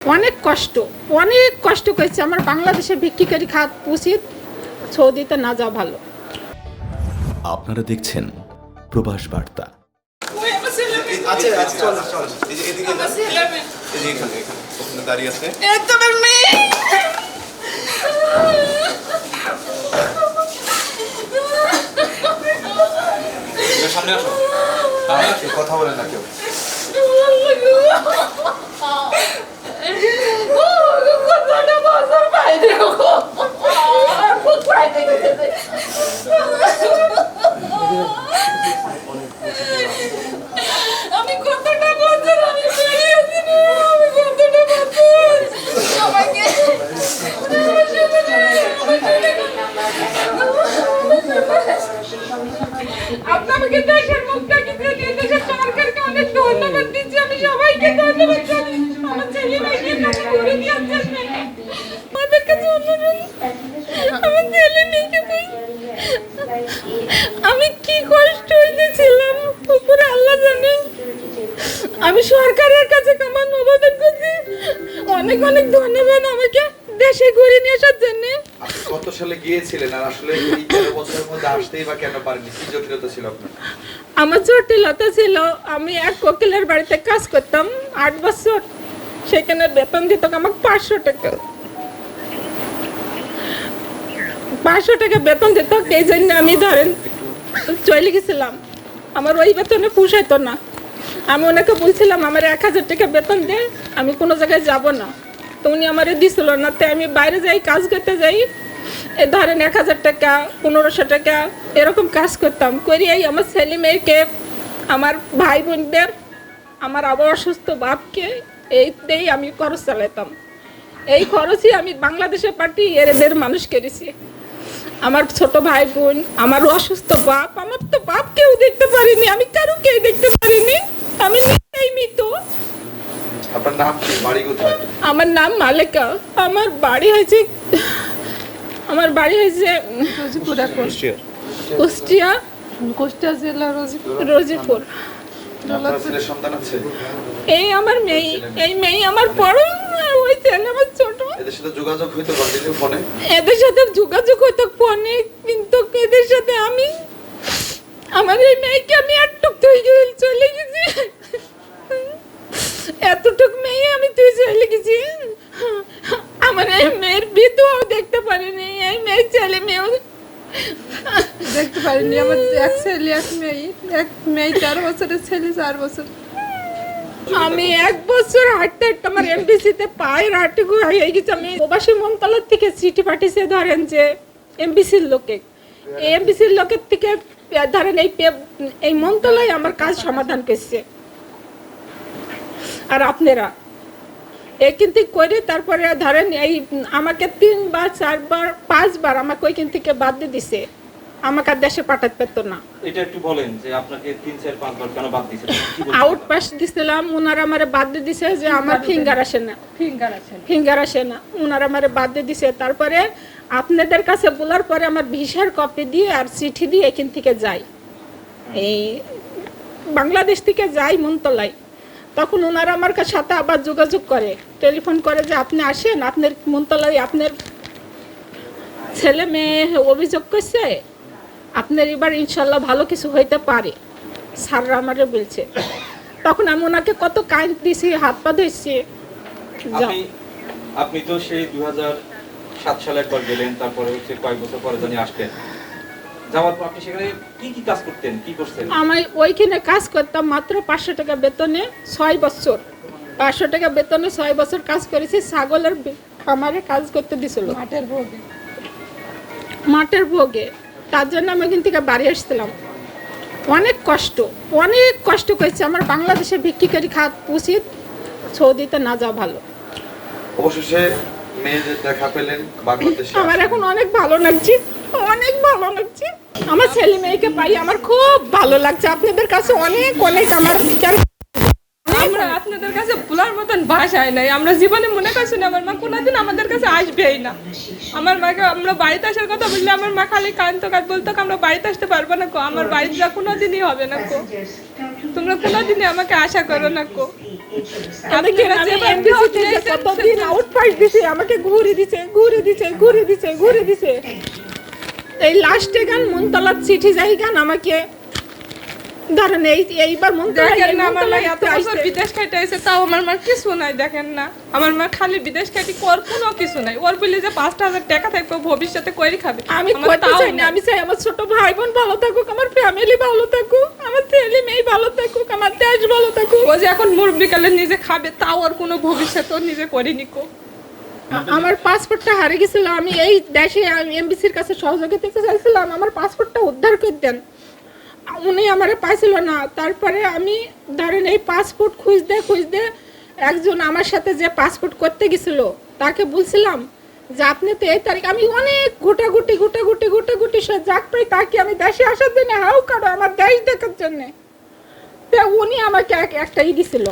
অনেক কষ্ট অনেক কষ্ট করেছে। আমার বাংলাদেশে ভিক্ষিকারি খাত উচিত সৌদিতে না যাওয়া ভালো। আপনারা দেখছেন প্রবাস বার্তা। আছে আছে চল চল। এই যে এদিকে যান এই যে এখানে এখানে ওখানে দাঁড়িয়ে আছে একদমের মেয়ে সামনে আসো সামনে আসো কথা বলেন না কেউ কথাটা বছর বাইরে খুব বাইরে গেছে আমি কতটা বছর আমি বেরিয়েছি রে, আমি কতটা বছর আমাকে আপনি আমাকে দেশের মুখটা কিন্তু দিয়ে দেশের সরকারকে অনেক ধন্যবাদ দিচ্ছি আমি সবাইকে ধন্যবাদ জানাই আমার ছেলে মেয়েকে কাছে ঘুরে দিয়েছেন আমাদের কাছে অনুরোধ আমার ছেলে মেয়েকে তুই আমি কি কষ্ট হয়েছিলাম উপরে আল্লাহ জানে। আমি সরকারের কাছে কামান আবেদন করছি। অনেক অনেক ধন্যবাদ আমাকে দেশে ঘুরে নিয়ে আসার জন্য। কত সালে গিয়েছিলেন আর আসলে এই তেরো বছরের মধ্যে আসতেই বা কেন পারেননি? কি জটিলতা ছিল আপনার? আমার জটিলতা ছিল আমি এক কোকিলের বাড়িতে কাজ করতাম আট বছর। সেখানে বেতন দিত আমাকে পাঁচশো টাকা। পাঁচশো টাকা বেতন দিত, এই জন্য আমি ধরেন চলে গেছিলাম। আমার ওই বেতনে পুষাইতো না। আমি ওনাকে বলছিলাম, আমার এক হাজার টাকা বেতন দে, আমি কোনো জায়গায় যাব না। তো উনি আমারে দিছিল না। তাই আমি বাইরে যাই, কাজ করতে যাই, এ ধরেন এক হাজার টাকা, পনেরোশো টাকা, এরকম কাজ করতাম। করিয়াই আমার ছেলে মেয়েকে, আমার ভাই বোনদের আমার আবার অসুস্থ বাপকে এইতেই আমি খরচ চালাতাম এই খরচই আমি বাংলাদেশে পাঠিয়ে এদের মানুষ করেছি। আমার ছোট ভাই বোন আমার অসুস্থ বাপ আমার তো বাপ কেউ দেখতে পারিনি আমি কারও কেউ দেখতে পারিনি আমি নিজেই মৃত। আপনার নাম কি? বাড়ি কোথায়? আমার নাম মালেকা। আমার বাড়ি হয়েছে আমার বাড়ি হয়েছে কুষ্টিয়া। কুষ্টিয়া। জেলা রোজিপুর। রোজিপুর। সন্তান আছে? এই আমার মেয়ে এই মেয়ে আমার বড় আর আমার ছোট এদের সাথে যোগাযোগ হইতো কন্টিনিউ ফোনে। এদের সাথে যোগাযোগ হতো ফোনে কিন্তু এদের সাথে আমি আমার এই মেয়েকে আমি একটুক তুই চলে গেছি। এতটুক মেয়ে আমি তুই চলে গেছি। আমার এই মেয়ের বিধুও দেখতে পারিনি এই মেয়ের ছেলে মেয়েও দেখতে পারিনি আমার এক ছেলে এক মেয়ে এক মেয়ে তেরো বছরের ছেলে চার বছর। আমি এক বছর হাঁটতে হাঁটতে আমার এমবিসিতে পায়ের হাঁটুকু হয়ে গেছে। আমি প্রবাসী মন্ত্রণালয় থেকে চিঠি পাঠিয়েছে ধরেন যে এমবিসির লোকে। এমবিসির লোকের থেকে ধরেন এই এই মন্ত্রণালয় আমার কাজ সমাধান করছে। আর আপনারা? এ কিন্তু করে তারপরে ধরেন এই আমাকে তিনবার, চারবার, পাঁচবার আমাকে ওইখান থেকে বাদ দিয়ে দিছে। আমাকে আর দেশে পাঠাতে পারতো না। এটা একটু বলেন যে আপনাকে তিন চার পাঁচবার কেন বাদ দিয়েছে আউট? পাস দিছিলাম ওনারা আমারে বাদ দিয়ে দিছে যে আমার ফিঙ্গার আসে না। ফিঙ্গার আছে ফিঙ্গার আসে না। ওনারা আমারে বাদ দিয়ে দিছে। তারপরে আপনাদের কাছে বলার পরে আমার ভিসার কপি দিয়ে আর চিঠি দিয়ে এখান থেকে যাই। এই বাংলাদেশ থেকে যাই মন্তলাই তখন ওনারা আমার কাছে সাথে আবার যোগাযোগ করে। টেলিফোন করে যে আপনি আসেন আপনার মন্তলায় আপনার ছেলে মেয়ে অভিযোগ করছে? আপনার এবার ইনশাল্লাহ ভালো কিছু হইতে পারে। স্যাররা আমারে বলছে। তখন আমি ওনাকে কত কাইন্ড দিছি হাত পা ধরছি। আপনি আপনি তো সেই দুই সাত সালে একবার গেলেন তারপরে হচ্ছে কয়েক বছর পরে জানি আসলেন। যাওয়ার পর আপনি সেখানে কি কি কাজ করতেন কি করছেন? আমি ওইখানে কাজ করতাম মাত্র পাঁচশো টাকা বেতনে ছয় বছর। পাঁচশো টাকা বেতনে ছয় বছর কাজ করেছি ছাগলের খামারে কাজ করতে দিছিল। মাঠের ভোগে। মাঠের ভোগে। তার জন্য আমি এখান থেকে বাড়ি আসছিলাম। অনেক কষ্ট অনেক কষ্ট করেছি। আমার বাংলাদেশে ভিক্ষিকারি খাত উচিত সৌদিতে না যাওয়া ভালো। অবশেষে মেয়েদের দেখা পেলেন বাংলাদেশে আমার এখন অনেক ভালো লাগছে অনেক ভালো লাগছে। আমার ছেলে মেয়েকে পাই আমার খুব ভালো লাগছে। আপনাদের কাছে অনেক অনেক আমার আমরা আপনাদের কাছে ভোলার মতন ভাষায় নাই। আমরা জীবনে মনে করছি না আমার মা কোনোদিন আমাদের কাছে আসবেই না। আমার মাকে আমরা বাড়িতে আসার কথা বললে আমার মা খালি কান্ত কাজ বলতো আমরা বাড়িতে আসতে পারব না কো আমার বাড়িতে যা কোনোদিনই হবে না কো। তোমরা কোনোদিনই আমাকে আশা করো না কো। কতদিন আউটফাইট দিছে। আমাকে ঘুরে দিছে ঘুরে দিছে ঘুরে দিছে ঘুরে দিছে। এই লাস্টে গান মনতলার চিঠি যাই গান আমাকে ধরেন এই এইবার মনতলা দেখেন না আমার মা এত বছর বিদেশ খাইতে আছে তাও আমার মার কিছু নাই দেখেন না। আমার মা খালি বিদেশ খাইতে ওর কোনো কিছু নাই। ওর বলি যে পাঁচটা হাজার টাকা থাকবে ভবিষ্যতে কইরি খাবে? আমি করতে তাও চাই না আমি চাই আমার ছোট ভাই বোন ভালো থাকুক আমার ফ্যামিলি ভালো থাকুক আমার ছেলে মেয়ে ভালো থাকুক আমার দেশ ভালো থাকুক। ও যে এখন মুরব্বি কালে নিজে খাবে তাও ওর কোনো ভবিষ্যৎ নিজে করে নিকো আ- আমার পাসপোর্টটা হারিয়ে গেছিল আমি এই দেশে আমি এমবিসির কাছে সহযোগিতা চাইছিলাম আমার পাসপোর্টটা উদ্ধার করে দেন। উনি আমারে পাইছিল না। তারপরে আমি ধরেন এই পাসপোর্ট খুঁজতে খুঁজতে একজন আমার সাথে যে পাসপোর্ট করতে গেছিল, তাকে বলছিলাম যে, আপনি তো এই তারিখ আমি অনেক গোটাগুটি গোটাগুটি গোটাগুটি সে যাক পাই তাকে আমি দেশে আসার জন্য হাউ কারও আমার দেশ দেখার জন্যে? তা উনি আমাকে এক- একটা ই দিছিল।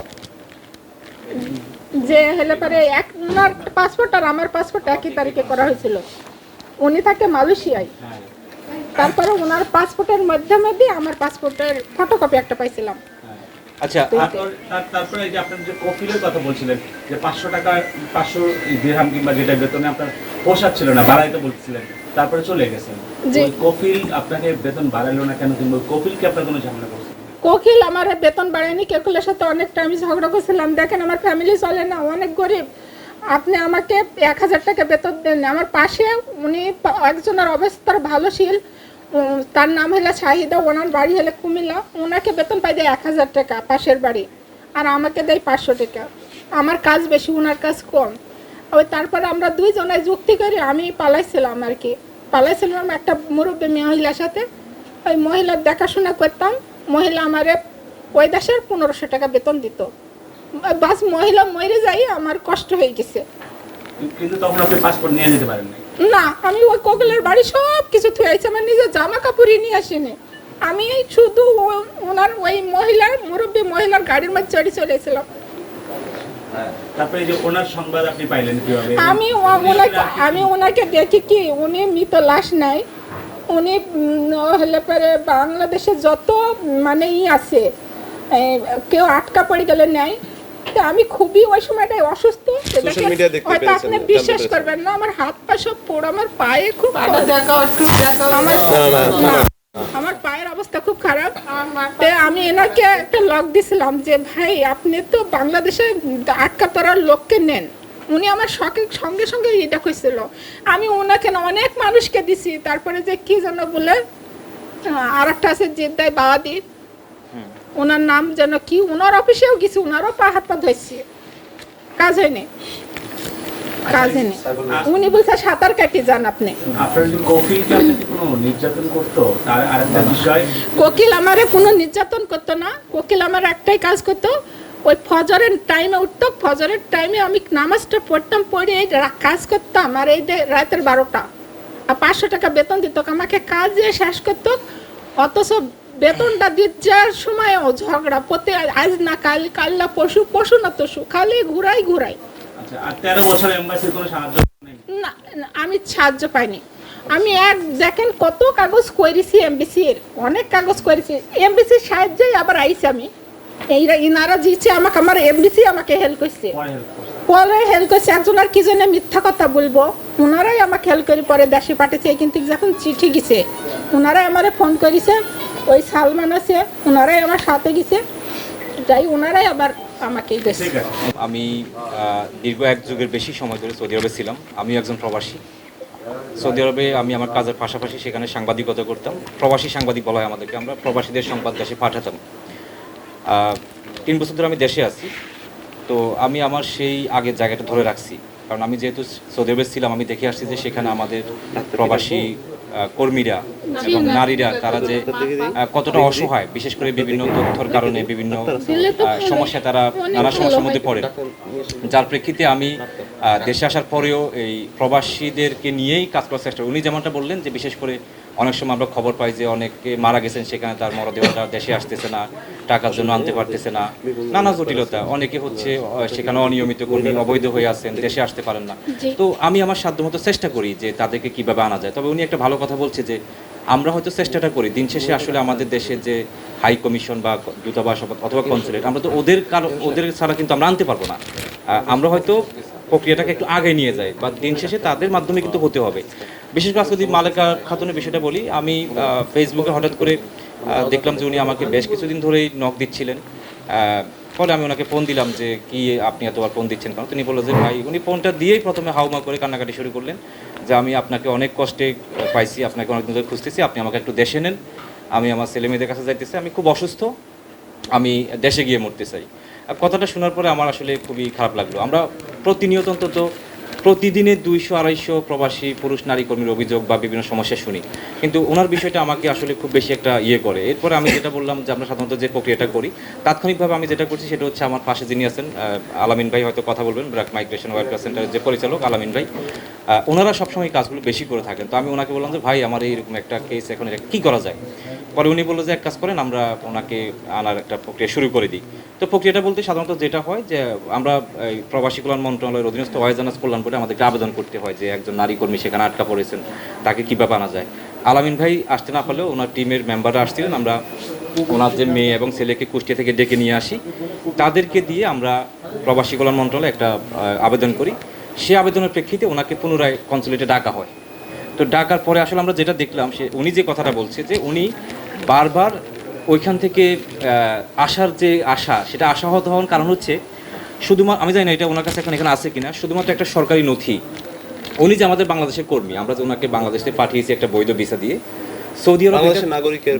যে হলে পরে এক পাসপোর্ট আর আমার পাসপোর্ট একই তারিখে করা হয়েছিল। উনি থাকে মালয়েশিয়ায়। তারপরে ওনার পাসপোর্টের মাধ্যমে দিয়ে আমার পাসপোর্টের ফটোকপি একটা পাইছিলাম। আচ্ছা তারপরে যে আপনার যে কফিলের কথা বলছিলেন যে পাঁচশো টাকা পাঁচশো দিরহাম কিংবা যেটা বেতনে আপনার পোষাচ্ছিল না বাড়াইতে বলছিলেন তারপরে চলে গেছেন। কফিল আপনাকে বেতন বাড়াইলো না কেন কিংবা ওই কফিলকে আপনার কোনো ঝামেলা করছে? কোকিল আমার বেতন বাড়ায়নি কেকুলের সাথে অনেকটা আমি ঝগড়া করছিলাম। দেখেন আমার ফ্যামিলি চলে না অনেক গরিব। আপনি আমাকে এক হাজার টাকা বেতন দেন। আমার পাশে উনি একজনের অবস্থার ভালো ছিল উম, তার নাম হলো শাহিদা, ওনার বাড়ি হলে কুমিল্লা। ওনাকে বেতন পাই দেয় এক হাজার টাকা পাশের বাড়ি, আর আমাকে দেয় পাঁচশো টাকা। আমার কাজ বেশি, ওনার কাজ কম। ওই তারপরে আমরা দুইজনে যুক্তি করে আমি পালাইছিলাম আর কি। পালাইছিলাম একটা মুরব্বী মহিলার সাথে। ওই মহিলার দেখাশোনা করতাম। মহিলা আমারে ওই দেশের পনেরোশো টাকা বেতন দিত। বাস মহিলা মরে যাই, আমার কষ্ট হয়ে গেছে। কিন্তু তখন আপনি পাসপোর্ট নিয়ে যেতে পারেন না আমি ওই কোকিলের বাড়ি সব কিছু থুয়ে আইছি আমার নিজের জামা কাপড়ই নিয়ে আসিনি। আমি শুধু ওনার ওই মহিলার মুরব্বী মহিলার গাড়ির মধ্যে চড়ে চলেছিলাম তারপরে এই যে ওনার সংবাদ আপনি পাইলেন কীভাবে? আমি ওনাকে আমি ওনাকে দেখি কি উনি মৃত লাশ নাই। উনি হলে পরে বাংলাদেশে যত মানে ই আছে কেউ আটকা পড়ে গেলে নেয় তো আমি খুবই ওই সময়টায় অসুস্থ হয়তো আপনি বিশ্বাস করবেন না আমার হাত পা সব পোড় আমার পায়ে খুব আমার না না না, আমার পায়ের অবস্থা খুব খারাপ। আমি এনাকে একটা লক দিছিলাম যে ভাই আপনি তো বাংলাদেশে আটকা পড়ার লোককে নেন। উনি আমার শখে সঙ্গে সঙ্গে এটা কইছিল আমি ওনাকে না অনেক মানুষকে দিছি। তারপরে যে কি যেন বলে আর একটা আছে জেদ্দায় বাবাদি ওনার নাম যেন কি ওনার অফিসেও গেছি ওনারও পা হাত পা ধরছি। কাজ হয়নি। কাজ হয়নি। উনি বলছে সাঁতার কাটি যান আপনি। কোকিল আমারে কোনো নির্যাতন করতো না। কোকিল আমার একটাই কাজ করতো ওই ফজরের টাইমে উঠতো ফজরের টাইমে আমি নামাজটা পড়তাম পড়ে এই কাজ করতাম আর এই রাতের বারোটা। আর পাঁচশো টাকা বেতন দিত আমাকে কাজ দিয়ে শেষ করতো অথচ বেতনটা যাওয়ার সময় ও ঝগড়া প্রতি আজ না কাল কাল না পশু পশু না তশু খালি ঘুরাই ঘুরাই। আচ্ছা না আমি সাহায্য পাইনি। আমি এক দেখেন কত কাগজ করেছি এমবিসি এর অনেক কাগজ করেছি। এমবিসির সাহায্যেই আবার আইছি আমি। এইরা ইনারা দিচ্ছে আমাকে আমার এমবিসি আমাকে হেল্প করছে। পরে হেল্প করছে। একজন আর কি জন্য মিথ্যা কথা বলব? ওনারাই আমাকে হেল্প করে পরে দেশে পাঠিয়েছে কিন্তু যখন চিঠি গেছে ওনারাই আমারে ফোন করেছে ওই সালমান আছে ওনারাই আমার সাথে গেছে। যাই ওনারাই আবার আমাকে গেছে। আমি দীর্ঘ এক যুগের বেশি সময় ধরে সৌদি আরবে ছিলাম। আমি একজন প্রবাসী। সৌদি আরবে আমি আমার কাজের পাশাপাশি সেখানে সাংবাদিকতা করতাম। প্রবাসী সাংবাদিক বলা হয় আমাদেরকে আমরা প্রবাসীদের সংবাদ দেশে পাঠাতাম। তিন বছর ধরে আমি দেশে আছি। তো আমি আমার সেই আগের জায়গাটা ধরে রাখছি। কারণ আমি যেহেতু সৌদি আরবে ছিলাম আমি দেখে আসছি যে সেখানে আমাদের প্রবাসী কর্মীরা এবং নারীরা। তারা যে কতটা অসহায় বিশেষ করে বিভিন্ন তথ্যর কারণে বিভিন্ন আহ, সমস্যা তারা নানা সমস্যার মধ্যে পড়ে। যার প্রেক্ষিতে আমি আহ, দেশে আসার পরেও এই প্রবাসীদেরকে নিয়েই কাজ করার চেষ্টা করি। উনি যেমনটা বললেন যে বিশেষ করে অনেক সময় আমরা খবর পাই যে অনেকে মারা গেছেন সেখানে তার মরদেহটা দেশে আসতেছে না টাকার জন্য আনতে পারতেছে না। নানা জটিলতা। অনেকে হচ্ছে সেখানে অনিয়মিত কর্মী অবৈধ হয়ে আছেন দেশে আসতে পারেন না। তো আমি আমার সাধ্যমতো চেষ্টা করি যে তাদেরকে কীভাবে আনা যায়। তবে উনি একটা ভালো কথা বলছে যে আমরা হয়তো চেষ্টাটা করি। দিন শেষে আসলে আমাদের দেশে যে হাই কমিশন বা দূতাবাস অথবা কনসুলেট আমরা তো ওদের কারও ওদের ছাড়া কিন্তু আমরা আনতে পারব না। আমরা হয়তো প্রক্রিয়াটাকে একটু আগে নিয়ে যাই বা দিন শেষে তাদের মাধ্যমে কিন্তু হতে হবে। বিশেষ করে আজকে মালেকা খাতুনের বিষয়টা বলি, আমি ফেসবুকে হঠাৎ করে দেখলাম যে উনি আমাকে বেশ কিছুদিন ধরেই নক দিচ্ছিলেন। পরে আমি ওনাকে ফোন দিলাম যে, কি আপনি এতবার ফোন দিচ্ছেন কারণ তিনি বলল যে, ভাই, উনি ফোনটা দিয়েই প্রথমে হাউমা করে কান্নাকাটি শুরু করলেন যে, আমি আপনাকে অনেক কষ্টে পাইছি, আপনাকে অনেকদিন ধরে খুঁজতেছি, আপনি আমাকে একটু দেশে নেন। আমি আমার ছেলে মেয়েদের কাছে যাইতেছি, আমি খুব অসুস্থ, আমি দেশে গিয়ে মরতে চাই। কথাটা শোনার পরে আমার আসলে খুবই খারাপ লাগল। আমরা প্রতিনিয়ত অন্তত প্রতিদিনে দুইশো, আড়াইশো প্রবাসী পুরুষ, নারী কর্মীর অভিযোগ বা বিভিন্ন সমস্যা শুনি। কিন্তু ওনার বিষয়টা আমাকে আসলে খুব বেশি একটা ইয়ে করে। এরপরে আমি যেটা বললাম যে আমরা সাধারণত যে প্রক্রিয়াটা করি, তাৎক্ষণিকভাবে আমি যেটা করছি সেটা হচ্ছে আমার পাশে যিনি আছেন আলামিন ভাই হয়তো কথা বলবেন, ব্র্যাক মাইগ্রেশন ওয়েলফেয়ার সেন্টারের যে পরিচালক আলামিন ভাই ওনারা সবসময় কাজগুলো বেশি করে থাকেন। তো আমি ওনাকে বললাম যে, ভাই, আমার এইরকম একটা কেস এখন এটা কী করা যায়? পরে উনি বলল যে, এক কাজ করেন, আমরা ওনাকে আনার একটা প্রক্রিয়া শুরু করে দিই। তো প্রক্রিয়াটা বলতে সাধারণত যেটা হয় যে, আমরা প্রবাসী কল্যাণ মন্ত্রণালয়ের অধীনস্থ ওয়াইজানাস কল্যাণ বোর্ডে আমাদেরকে আবেদন করতে হয় যে, একজন নারী কর্মী সেখানে আটকা পড়েছেন, তাকে কীভাবে আনা যায়? আলামিন ভাই আসতে না পারলেও ওনার টিমের মেম্বাররা আসছিলেন, আমরা ওনার যে মেয়ে এবং ছেলেকে কুষ্টিয়া থেকে ডেকে নিয়ে আসি। তাদেরকে দিয়ে আমরা প্রবাসী কল্যাণ মন্ত্রণালয়ে একটা আবেদন করি। সে আবেদনের প্রেক্ষিতে ওনাকে পুনরায় কনসুলেটে ডাকা হয়। তো ডাকার পরে আসলে আমরা যেটা দেখলাম, সে, উনি যে কথাটা বলছে যে, উনি বারবার ওইখান থেকে আসার যে আশা সেটা আশাহত হওয়ার কারণ হচ্ছে শুধুমাত্র আমি জানি না এটা ওনার কাছে এখন এখানে আছে কিনা শুধুমাত্র একটা সরকারি নথি। উনি যে আমাদের বাংলাদেশের কর্মী আমরা যে ওনাকে বাংলাদেশে পাঠিয়েছি একটা বৈধ ভিসা দিয়ে সৌদি আরব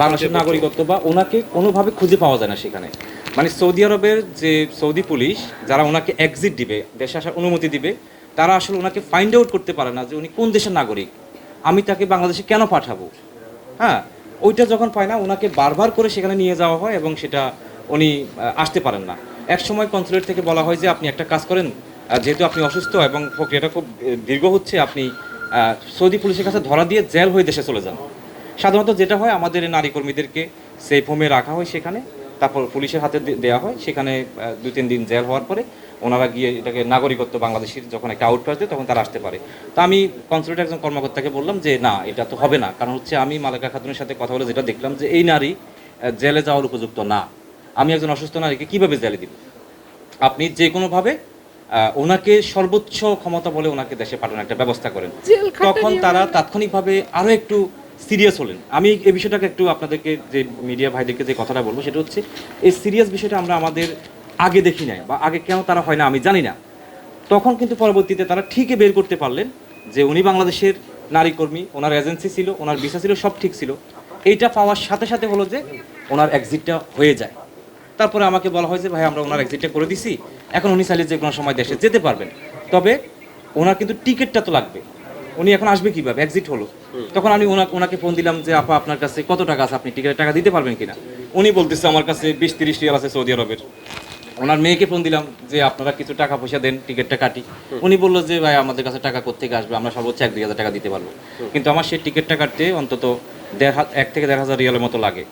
বাংলাদেশের নাগরিকত্ব বা ওনাকে কোনোভাবে খুঁজে পাওয়া যায় না সেখানে। মানে সৌদি আরবের যে সৌদি পুলিশ যারা ওনাকে এক্সিট দিবে দেশে আসার অনুমতি দিবে তারা আসলে ওনাকে ফাইন্ড আউট করতে পারে না যে উনি কোন দেশের নাগরিক। আমি তাকে বাংলাদেশে কেন পাঠাবো? হ্যাঁ? ওইটা যখন পায় না, ওনাকে বারবার করে সেখানে নিয়ে যাওয়া হয় এবং সেটা উনি আসতে পারেন না। এক সময় কনসুলেট থেকে বলা হয় যে, আপনি একটা কাজ করেন যেহেতু আপনি অসুস্থ এবং প্রক্রিয়াটা খুব দীর্ঘ হচ্ছে, আপনি সৌদি পুলিশের কাছে ধরা দিয়ে জেল হয়ে দেশে চলে যান। সাধারণত যেটা হয়, আমাদের নারী কর্মীদেরকে সেফ হোমে রাখা হয় সেখানে, তারপর পুলিশের হাতে দে- দেওয়া হয়, সেখানে দুই তিন দিন জেল হওয়ার পরে ওনারা গিয়ে এটাকে নাগরিকত্ব বাংলাদেশের যখন একটা আউট দেয় তখন তারা আসতে পারে। তো আমি কনসুলেট একজন কর্মকর্তাকে বললাম যে না এটা তো হবে না। কারণ হচ্ছে আমি মালেকা খাতুনের সাথে কথা বলে যেটা দেখলাম যে এই নারী জেলে যাওয়ার উপযুক্ত না। আমি একজন অসুস্থ নারীকে কীভাবে জেলে দিব? আপনি যে কোনোভাবে ওনাকে সর্বোচ্চ ক্ষমতা বলে ওনাকে দেশে পাঠানোর একটা ব্যবস্থা করেন। তখন তারা তাৎক্ষণিকভাবে আরও একটু সিরিয়াস হলেন। আমি এই বিষয়টাকে একটু আপনাদেরকে যে মিডিয়া ভাইদেরকে যে কথাটা বলব সেটা হচ্ছে এই সিরিয়াস বিষয়টা আমরা আমাদের আগে দেখি নাই বা আগে কেন তারা হয় না আমি জানি না। তখন কিন্তু পরবর্তীতে তারা ঠিকই বের করতে পারলেন যে উনি বাংলাদেশের নারী কর্মী, ওনার এজেন্সি ছিল, ওনার ভিসা ছিল, সব ঠিক ছিল। এইটা পাওয়ার সাথে সাথে হলো যে ওনার এক্সিটটা হয়ে যায়। তারপরে আমাকে বলা হয় যে ভাই, আমরা ওনার এক্সিটটা করে দিছি। এখন উনি চাইলে যে কোনো সময় দেশে যেতে পারবেন। তবে ওনার কিন্তু টিকিটটা তো লাগবে। উনি এখন আসবে কীভাবে? এক্সিট হলো। তখন আমি ওনাকে ওনাকে ফোন দিলাম যে, আপা, আপনার কাছে কত টাকা আছে? আপনি টিকিটের টাকা দিতে পারবেন কিনা? উনি বলতেছে, আমার কাছে বিশ তিরিশ রিয়াল আছে সৌদি আরবের। ওনার মেয়েকে ফোন দিলাম যে আপনারা কিছু টাকা পয়সা দেন টিকিটটা কাটি। উনি বলল যে ভাই আমাদের কাছে টাকা কোথেকে আসবে? আমরা সর্বোচ্চ এক দুই হাজার টাকা দিতে পারব। কিন্তু আমার সেই টিকিটটা কাটতে অন্তত দেড় এক থেকে দেড় হাজার রিয়ালের মতো লাগে।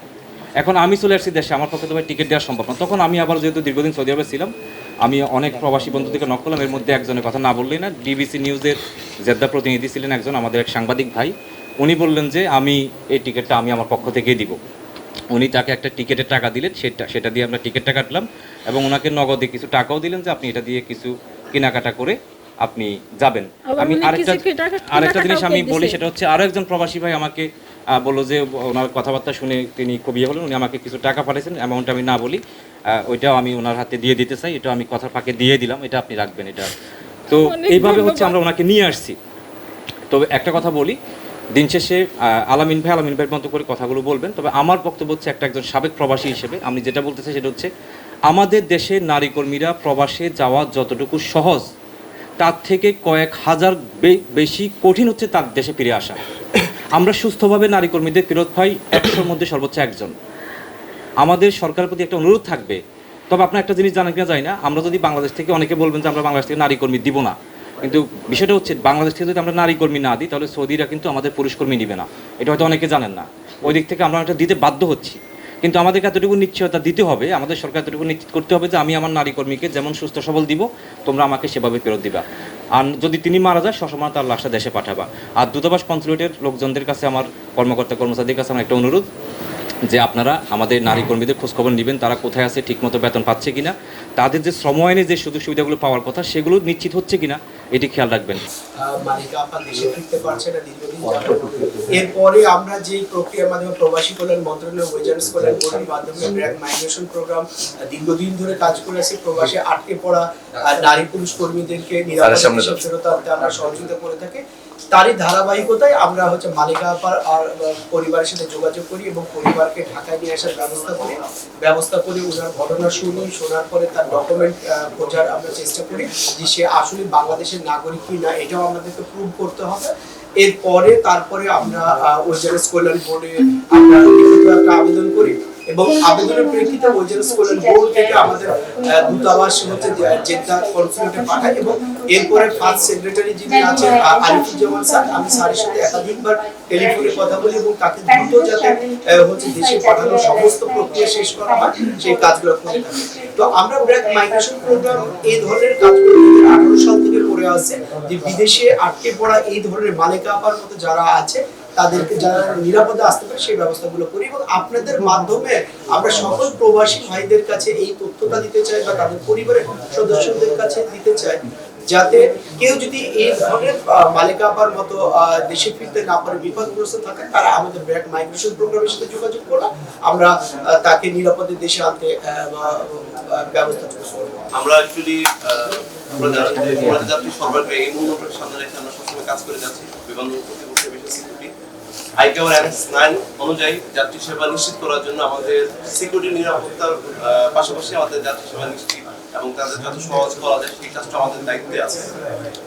এখন আমি চলে আসছি দেশে আমার পক্ষে তো ভাই টিকিট দেওয়া সম্ভব না। তখন আমি আবার যেহেতু দীর্ঘদিন সৌদি আরবে ছিলাম আমি অনেক প্রবাসী বন্ধুদেরকে নক করলাম। এর মধ্যে একজনের কথা না বললেই না ডিবিসি নিউজের জেদ্দা প্রতিনিধি ছিলেন একজন আমাদের এক সাংবাদিক ভাই। উনি বললেন যে আমি এই টিকিটটা আমি আমার পক্ষ থেকেই দিব। উনি তাকে একটা টিকিটের টাকা দিলেন সেটা সেটা দিয়ে আমরা টিকিটটা কাটলাম এবং ওনাকে নগদে কিছু টাকাও দিলেন যে আপনি এটা দিয়ে কিছু কেনাকাটা করে আপনি যাবেন। আমি আরেকটা আরেকটা জিনিস আমি বলি সেটা হচ্ছে আরও একজন প্রবাসী ভাই আমাকে বলল যে ওনার কথাবার্তা শুনে তিনি খুব ইয়ে হলেন উনি আমাকে কিছু টাকা পাঠিয়েছেন অ্যামাউন্ট আমি না বলি আহ, ওইটাও আমি ওনার হাতে দিয়ে দিতে চাই এটা আমি কথার ফাঁকে দিয়ে দিলাম এটা আপনি রাখবেন এটা। তো এইভাবে হচ্ছে আমরা ওনাকে নিয়ে আসছি। তবে একটা কথা বলি দিন শেষে আলামিন ভাই, আলামিন ভাইয়ের মতো করে কথাগুলো বলবেন। তবে আমার বক্তব্য হচ্ছে একটা একজন সাবেক প্রবাসী হিসেবে। আমি যেটা বলতে চাই সেটা হচ্ছে, আমাদের দেশের নারী কর্মীরা প্রবাসে যাওয়া যতটুকু সহজ, তার থেকে কয়েক হাজার বেশি কঠিন হচ্ছে তার দেশে ফিরে আসা। আমরা সুস্থভাবে নারী কর্মীদের ফেরত পাই একশোর মধ্যে সর্বোচ্চ একজন। আমাদের সরকারের প্রতি একটা অনুরোধ থাকবে। তবে আপনার একটা জিনিস জানা কিনা যায় না, আমরা যদি বাংলাদেশ থেকে, অনেকে বলবেন যে আমরা বাংলাদেশ থেকে নারী কর্মী দিব না। কিন্তু বিষয়টা হচ্ছে বাংলাদেশ থেকে যদি আমরা নারী কর্মী না দিই, তাহলে সৌদিরা কিন্তু আমাদের পুরুষ কর্মী নিবে না। এটা হয়তো অনেকে জানেন না। ওই দিক থেকে আমরা এটা দিতে বাধ্য হচ্ছি। কিন্তু আমাদেরকে এতটুকু নিশ্চয়তা দিতে হবে, আমাদের সরকার এতটুকু নিশ্চিত করতে হবে যে আমি আমার নারী কর্মীকে যেমন সুস্থ সবল দিব, তোমরা আমাকে সেভাবে ফেরত দিবা। আর যদি তিনি মারা যায় সসময় তার লাশটা দেশে পাঠাবা। আর দূতাবাস কনসুলেটের লোকজনদের কাছে আমার কর্মকর্তা কর্মচারীদের কাছে আমার একটা অনুরোধ যে আপনারা আমাদের নারী কর্মীদের খোঁজখবর নেবেন তারা কোথায় আছে ঠিকমতো বেতন পাচ্ছে কিনা তাদের যে শ্রম আইনে যে সুযোগ সুবিধাগুলো পাওয়ার কথা সেগুলো নিশ্চিত হচ্ছে কিনা এটি খেয়াল রাখবেন। এরপরে আমরা যে প্রক্রিয়ার মাধ্যমে প্রবাসী কল্যাণ মন্ত্রণালয় ওয়েজার্স কল্যাণ বোর্ডের মাধ্যমে ব্র্যাক মাইগ্রেশন প্রোগ্রাম দীর্ঘদিন ধরে কাজ করে আছে প্রবাসে আটকে পড়া নারী পুরুষ কর্মীদেরকে নিরাপদ ফেরত আনতে আমরা সহযোগিতা করে থাকি। তারই ধারাবাহিকতায় আমরা হচ্ছে মালিকা আপার আর পরিবারের সাথে যোগাযোগ করি এবং পরিবারকে ঢাকায় নিয়ে আসার ব্যবস্থা করি। ব্যবস্থা করে ওনার ঘটনা শুনি, শোনার পরে তার ডকুমেন্ট খোঁজার আমরা চেষ্টা করি যে সে আসলে বাংলাদেশের নাগরিক কি না, এটাও আমাদেরকে প্রুভ করতে হবে। এরপরে, তারপরে আমরা ওয়েজারেস কল্যাণ বোর্ডে আমরা একটা আবেদন করি এবং আবেদনের প্রেক্ষিতে ওয়েজারেস কল্যাণ বোর্ড থেকে আমাদের দূতাবাস হচ্ছে জেদ্দা কনসুলেটে পাঠায় এবং এরপরে ফার্স্ট সেক্রেটারি যিনি আছেন আরিফুজ্জামান স্যার আমি স্যারের সাথে একাধিকবার টেলিফোনে কথা বলি এবং তাকে দ্রুত যাতে হচ্ছে দেশে পাঠানোর সমস্ত প্রক্রিয়া শেষ করা হয় সেই কাজগুলো করে থাকি। তো আমরা ব্র্যাক মাইগ্রেশন প্রোগ্রাম এই ধরনের কাজগুলো আঠারো সাল থেকে করে আসছে যে বিদেশে আটকে পড়া এই ধরনের মালিকা আপার মতো যারা আছে তাদেরকে যারা নিরাপদে আসতে পারে সেই ব্যবস্থাগুলো করি এবং আপনাদের মাধ্যমে আমরা সকল প্রবাসী ভাইদের কাছে এই তথ্যটা দিতে চাই বা তাদের পরিবারের সদস্যদের কাছে দিতে চাই। যাতে কেউ যদি এই ধরনের মালিকা আপার মতো দেশে ফিরতে না পারে, বিপদগ্রস্ত থাকে, তারা আমাদের ব্র্যাক মাইগ্রেশন প্রোগ্রামের সাথে যোগাযোগ করবে আমরা তাকে নিরাপদে দেশে আনতে ব্যবস্থা করব আমরা অ্যাকচুয়ালি যাত্রী সরবরাহ এই মুহূর্তে সামনে রেখে আমরা সবসময় কাজ করে যাচ্ছি। বিমানবন্দর কর্তৃপক্ষের বিষয় সিকিউরিটি আইকেওয়ার অ্যানেক্স নাইন অনুযায়ী যাত্রী সেবা নিশ্চিত করার জন্য আমাদের সিকিউরিটি নিরাপত্তার পাশাপাশি আমাদের যাত্রী সেবা নিশ্চিত এবং তাদের যত সহজ করা যায় সেই কাজটা আমাদের দায়িত্বে আছে।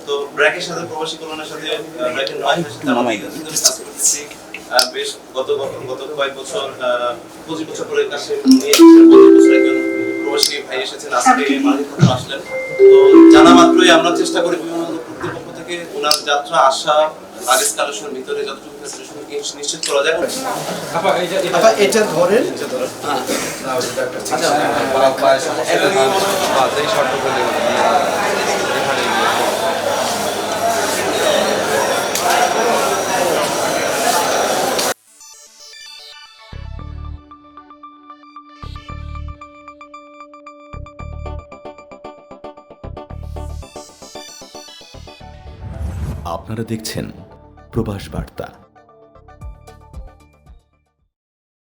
তো ব্র্যাকের সাথে প্রবাসী কল্যাণের সাথে ব্র্যাকের নয় আমরা কাজ করতেছি। বেশ গত গত- কয়েক বছর পঁচিশ বছর পরে কাছে নিয়ে বছর একজন প্রবাসী ভাই এসেছেন আজকে আসলেন। তো জানা মাত্রই আমরা চেষ্টা করি বিভিন্ন কর্তৃপক্ষ থেকে ওনার যাত্রা আসা ভিতরে যতটুকু ফ্যাসিলিটি নিশ্চিত করা যায় আবার এটা ধরেন। আপনারা দেখছেন প্রবাস বার্তা।